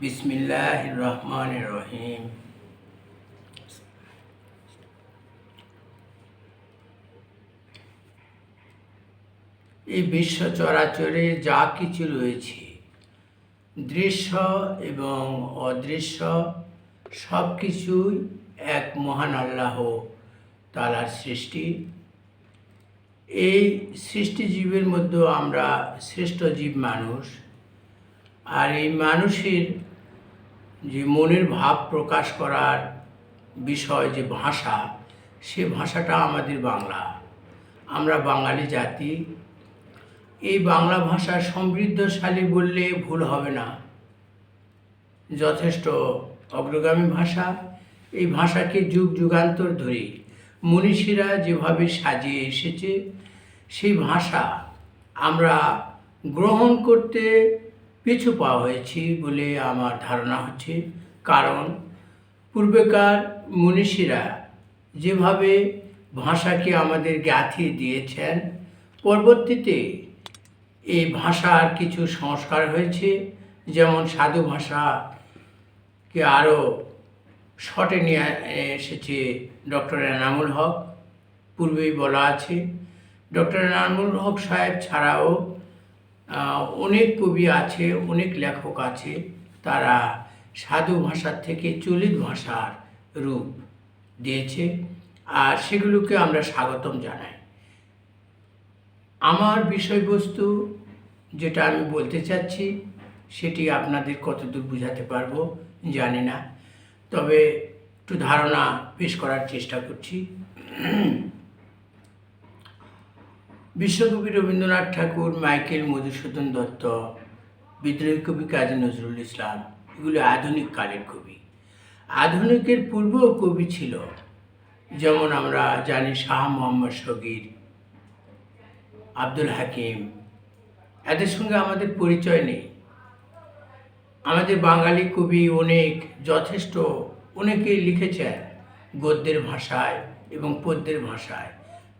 বিসমিল্লাহ রহমান রহিম এই বিশ্ব চরাচরে যা কিছু রয়েছে, দৃশ্য এবং অদৃশ্য সব কিছুই এক মহান আল্লাহ তালার সৃষ্টি। এই সৃষ্টিজীবের মধ্যে আমরা শ্রেষ্ঠ জীব মানুষ। আর এই মানুষের যে মনের ভাব প্রকাশ করার বিষয়, যে ভাষা, সে ভাষাটা আমাদের বাংলা। আমরা বাঙালি জাতি। এই বাংলা ভাষা সমৃদ্ধশালী বললে ভুল হবে না। যথেষ্ট অগ্রগামী ভাষা। এই ভাষাকে যুগ যুগান্তর ধরে মনীষীরা যেভাবে সাজিয়ে এসেছে সেই ভাষা আমরা গ্রহণ করতে পিছু পাওয়া হয়েছি বলে আমার ধারণা হচ্ছে। কারণ পূর্বেকার মনীষীরা যেভাবে ভাষাকে আমাদের জ্ঞাতি দিয়েছেন, পরবর্তীতে এই ভাষার কিছু সংস্কার হয়েছে। যেমন সাধু ভাষাকে আরও শটে নিয়ে এসেছে ডক্টর এনামুল হক। পূর্বেই বলা আছে ডক্টর এনামুল হক সাহেব ছাড়াও অনেক কবি আছে, অনেক লেখক আছে, তারা সাধু ভাষার থেকে চলিত ভাষার রূপ দিয়েছে, আর সেগুলোকে আমরা স্বাগতম জানাই। আমার বিষয়বস্তু যেটা আমি বলতে চাচ্ছি, সেটি আপনাদের কতদূর বোঝাতে পারব জানি না, তবে একটু ধারণা পেশ করার চেষ্টা করছি। বিশ্বকবি রবীন্দ্রনাথ ঠাকুর, মাইকেল মধুসূদন দত্ত, বিদ্রোহী কবি কাজী নজরুল ইসলাম, এগুলো আধুনিক কালের কবি। আধুনিকের পূর্বেও কবি ছিল, যেমন আমরা জানি শাহ মোহাম্মদ শগির, আব্দুল হাকিম। এদের সঙ্গে আমাদের পরিচয় নেই। আমাদের বাঙালি কবি অনেক, যথেষ্ট অনেকেই লিখেছেন গদ্যের ভাষায় এবং পদ্যের ভাষায়।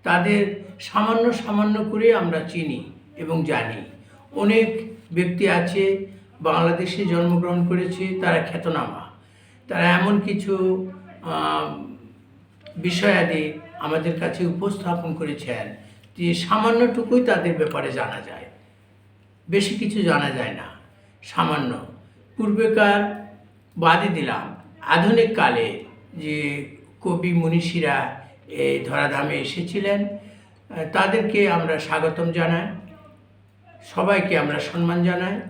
তাদের সামান্য সামান্য করে আমরা চিনি এবং জানি। অনেক ব্যক্তি আছে, বাংলাদেশে জন্মগ্রহণ করেছে, তারা খ্যাতনামা। তারা এমন কিছু বিষয়াদি আমাদের কাছে উপস্থাপন করেছেন যে সামান্যটুকুই তাদের ব্যাপারে জানা যায়। বেশি কিছু জানা যায় না। সামান্য। পূর্বেকার বাদে দিলাম। আধুনিক কালে যে কবি, মনীষীরা এই ধরাধামে এসেছিলেন। তাদেরকে আমরা স্বাগতম জানাই। সবাইকে আমরা সম্মান জানাই।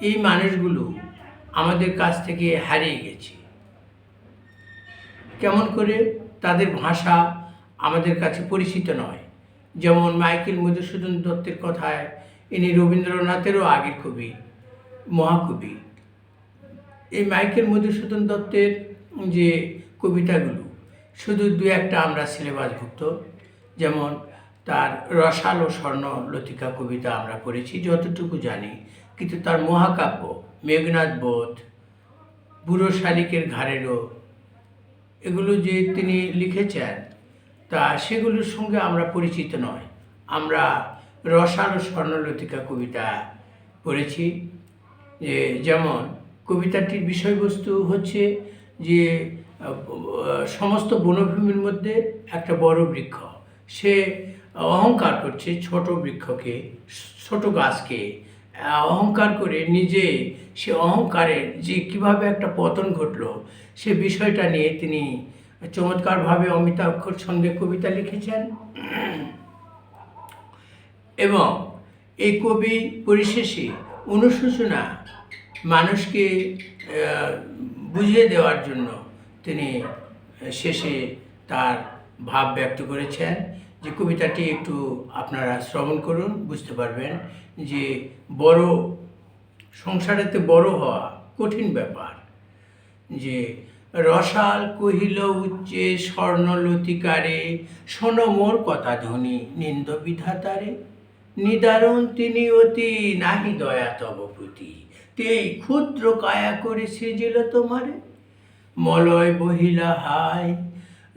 এই মানুষগুলো আমাদের কাছ থেকে হারিয়ে গেছে। কেমন করে তাদের ভাষা আমাদের কাছে পরিচিত নয়। যেমন মাইকেল মধুসূদন দত্তের কথায়, ইনি রবীন্দ্রনাথেরও আগের কবি, মহাকবি। এই মাইকেল মধুসূদন দত্তের যে কবিতাগুলো শুধু দু একটা আমরা সিলেবাসভুক্ত, যেমন তার রসাল স্বর্ণ লতিকা কবিতা আমরা পড়েছি, যতটুকু জানি। কিন্তু তার মহাকাব্য মেঘনাথ বোধ, বুড়ো শালিকের ঘাড়েরও, এগুলো যে তিনি লিখেছেন, তা সেগুলোর সঙ্গে আমরা পরিচিত নয়। আমরা রসাল স্বর্ণলতিকা কবিতা পড়েছি যেমন কবিতাটির বিষয়বস্তু হচ্ছে যে সমস্ত বনভূমির মধ্যে একটা বড় বৃক্ষ। সে অহংকার করছে ছোট বৃক্ষকে, ছোট গাছকে। অহংকার করে নিজে সে অহংকারের যে কীভাবে একটা পতন ঘটলো, সে বিষয়টা নিয়ে তিনি চমৎকারভাবে অমিতাক্ষর ছন্দে কবিতা লিখেছেন। এবং এই কবি পরিশেষে অনুশোচনা মানুষকে বুঝিয়ে দেওয়ার জন্য তিনি শেষে তার ভাব ব্যক্ত করেছেন যে কবিতাটি একটু আপনারা শ্রবণ করুন, বুঝতে পারবেন যে বড়, সংসারেতে বড় হওয়া কঠিন ব্যাপার। যে রসাল কহিল উচ্চে স্বর্ণলতিকারে, শোনো মোর কথা ধ্বনি নিন্দ বিধাতারে। নিদারুণ তিনি অতি, নাহি দয়া তব প্রতি তেই ক্ষুদ্র কায়া করে সৃজিল তোমারে? মলয় বহিলা হাই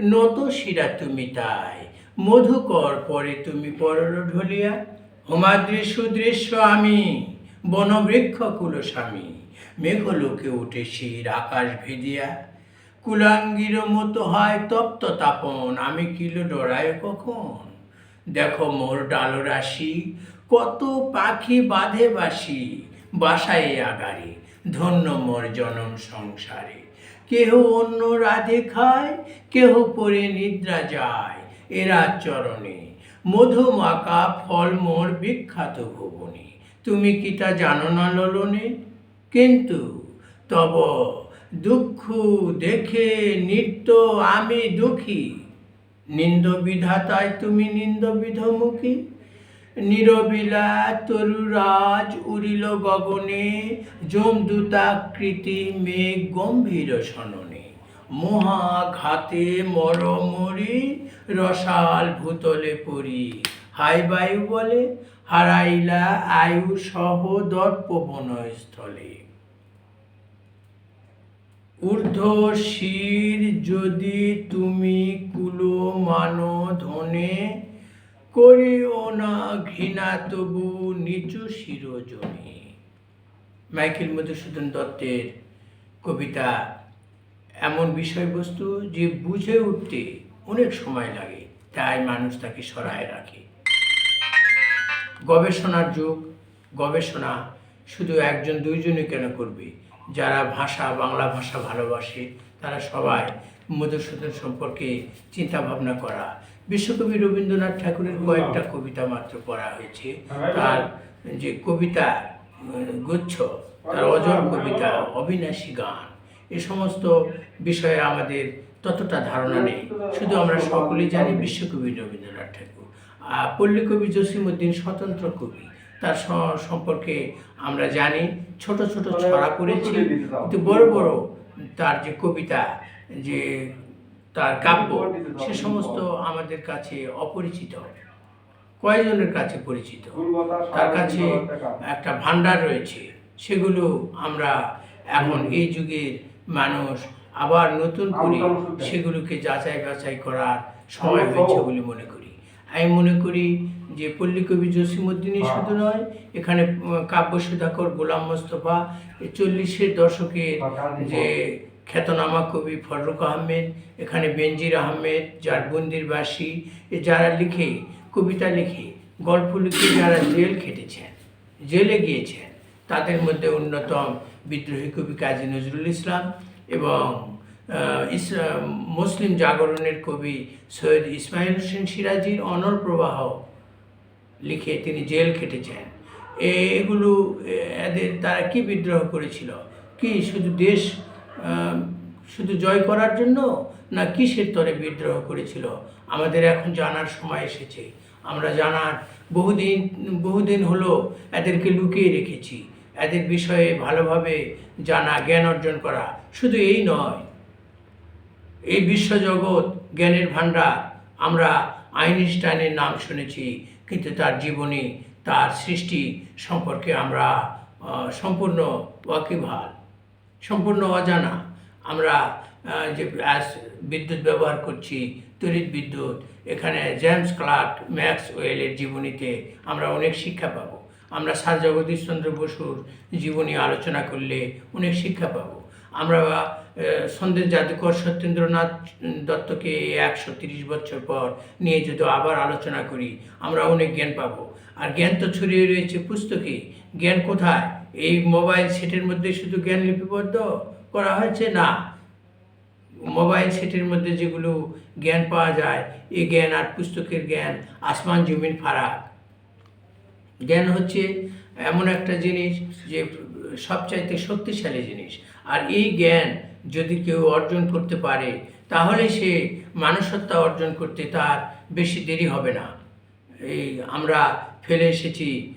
নত শিরা তুমি তাই, মধুকর পরে তুমি পরর ঢলিয়া। হোমাদৃশ্য দৃশ্য আমি, বনবৃক্ষ কুলস্বামী মেঘলোকে উঠে শির আকাশ ভেদিয়া। কুলাঙ্গির মতো হয় তপ্ত তাপন, আমি কিলো ডরায় কখন? দেখো মোর ডাল রাশি, কত পাখি বাঁধে বাসি বাসায় আগারে, ধন্য মোর জনম সংসারে। কেহ অন্য রাধে খায়, কেহ পরে নিদ্রা যায়। এরা চরণে মধুমাকা ফল মোর বিখ্যাত ভুবনে। তুমি কি তা জানো না ললনে? কিন্তু তব দুঃখ দেখে নিত্য আমি দুঃখী। নিন্দ বিধাতায় তুমি নিন্দ বিধমুখী নিরবিলা তরুরাজ উড়িল গগনে, যমদূতাকৃতি মেঘ গম্ভীর সননে। মহাঘাতে মরমরি রসাল ভূতলে পড়ি হাই বায়ু বলে, হারাইলা আয়ু সহ দর্প বনস্থলে ঊর্ধ্ব শির যদি তুমি কুলো মানো ধনে করিও না ঘৃণা, তবু নিচু শিরোজনে। মাইকেল মধুসূদন দত্তের কবিতা এমন বিষয়বস্তু যে বুঝে উঠতে অনেক সময় লাগে, তাই মানুষ তাকে সরায় রাখে। গবেষণার যুগ, গবেষণা শুধু একজন, দুইজনই কেন করবে? যারা ভাষা, বাংলা ভাষা ভালোবাসে, তারা সবাই মধুসূদন সম্পর্কে চিন্তা ভাবনা করা বিশ্বকবি রবীন্দ্রনাথ ঠাকুরের কয়েকটা কবিতা মাত্র পড়া হয়েছে। তার যে কবিতা গুচ্ছ তার অজর কবিতা অবিনাশী গান এ সমস্ত বিষয়ে আমাদের ততটা ধারণা নেই। শুধু আমরা সকলেই জানি বিশ্বকবি রবীন্দ্রনাথ ঠাকুর। আর পল্লীকবি জসিমউদ্দিন স্বতন্ত্র কবি। তার স- সম্পর্কে আমরা জানি ছোট ছোট ছড়া পড়েছি কিন্তু বড় বড় তার যে কবিতা যে তার কাব্য সে সমস্ত আমাদের কাছে অপরিচিত। কয়েকজনের কাছে পরিচিত? তার কাছে একটা ভান্ডার রয়েছে। সেগুলো আমরা এখন এই যুগের মানুষ আবার নতুন করে সেগুলোকে যাচাই বাছাই করার সময় হয়েছে বলে মনে করি। আমি মনে করি যে পল্লীকবি জসিমুদ্দিনই শুধু নয় এখানে কাব্য সুধাকর গোলাম মোস্তফা চল্লিশের দশকের যে খ্যাতনামা কবি ফররুক আহমেদ এখানে বেনজির আহমেদ যার বন্দিরবাসী এ যারা লিখে কবিতা লিখে গল্প লিখে যারা জেল খেটেছেন জেলে গিয়েছেন তাদের মধ্যে অন্যতম বিদ্রোহী কবি কাজী নজরুল ইসলাম এবং আহ, ইস- মুসলিম জাগরণের কবি সৈয়দ ইসমাইল হোসেন সিরাজির অনর প্রবাহ লিখে তিনি জেল খেটেছেন। এগুলো এদের তারা কি বিদ্রোহ করেছিল? কি শুধু দেশ শুধু জয় করার জন্য না কিসের তরে বিদ্রোহ করেছিল? আমাদের এখন জানার সময় এসেছে। আমরা জানার বহুদিন বহুদিন হলো এদেরকে লুকিয়ে রেখেছি। এদের বিষয়ে ভালোভাবে জানা, জ্ঞান অর্জন করা শুধু এই নয়, এই বিশ্বজগৎ জ্ঞানের ভাণ্ডার আমরা আইনস্টাইনের নাম শুনেছি, কিন্তু তার জীবনী, তার সৃষ্টি সম্পর্কে আমরা সম্পূর্ণ ওয়াকিবহাল। সম্পূর্ণ অজানা। আমরা যে বিদ্যুৎ ব্যবহার করছি তড়িৎ বিদ্যুৎ এখানে জেমস ক্লার্ক ম্যাক্স ওয়েলের জীবনীতে আমরা অনেক শিক্ষা পাব। আমরা স্যার জগদীশচন্দ্র বসুর জীবনী আলোচনা করলে অনেক শিক্ষা পাবো। আমরা আহ, সন্দেশ জাদুকর সত্যেন্দ্রনাথ দত্তকে একশো তিরিশ বছর পর নিয়ে যদি আবার আলোচনা করি আমরা অনেক জ্ঞান পাবো। আর জ্ঞান তো ছড়িয়ে রয়েছে পুস্তকে। জ্ঞান কোথায়? এই মোবাইল সেটের মধ্যে শুধু জ্ঞান লিপিবদ্ধ করা হয়েছে? না। মোবাইল সেটের মধ্যে যেগুলো জ্ঞান পাওয়া যায় এই জ্ঞান আর পুস্তকের জ্ঞান, আসমান, জমিন, ফারাক। জ্ঞান হচ্ছে এমন একটা জিনিস যে সবচাইতে শক্তিশালী জিনিস। আর এই জ্ঞান যদি কেউ অর্জন করতে পারে, তাহলে সে মানুষত্বা অর্জন করতে তার বেশি দেরি হবে না। এই আমরা ফেলে এসেছি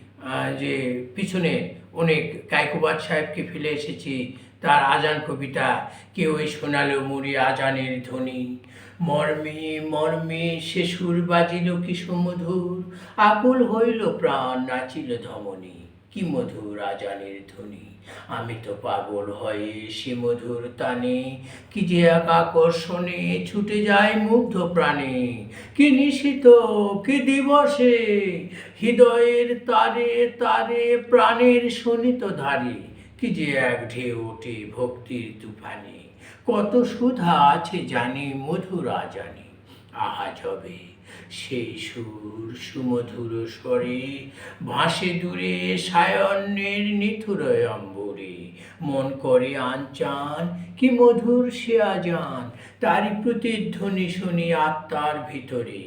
যে পিছনে অনেক কায়কুবাদ সাহেবকে ফেলে এসেছি, তার আজান কবিতা কেউ শোনালো মরি আজানের ধ্বনি। মর্মে মর্মে সে সুর বাজিল কি সুমধুর, আকুল হইল প্রাণ নাচিল ধমনী, কি মধুর আজানের ধ্বনি। আমি তো পাগল হয়ে সে মধুর তানে কি যে এক আকর্ষণে ছুটে যায় মুগ্ধ প্রাণে। কি নিশিত, কি দিবসে, হৃদয়ের তারে তারে প্রাণের শোনিত ধারে। কি যে এক ঢেউ ওঠে ভক্তির তুফানে। কত সুধা আছে জানি মধুরা জানি। আহা হবে সেই সুর সুমধুর স্বরে, ভাসে দূরে সায়ন্যের নিথুরয় অম্বরে। মন করে আনচান কি মধুর সে আজান তারই প্রতিধ্বনি শুনি আত্মার ভিতরে।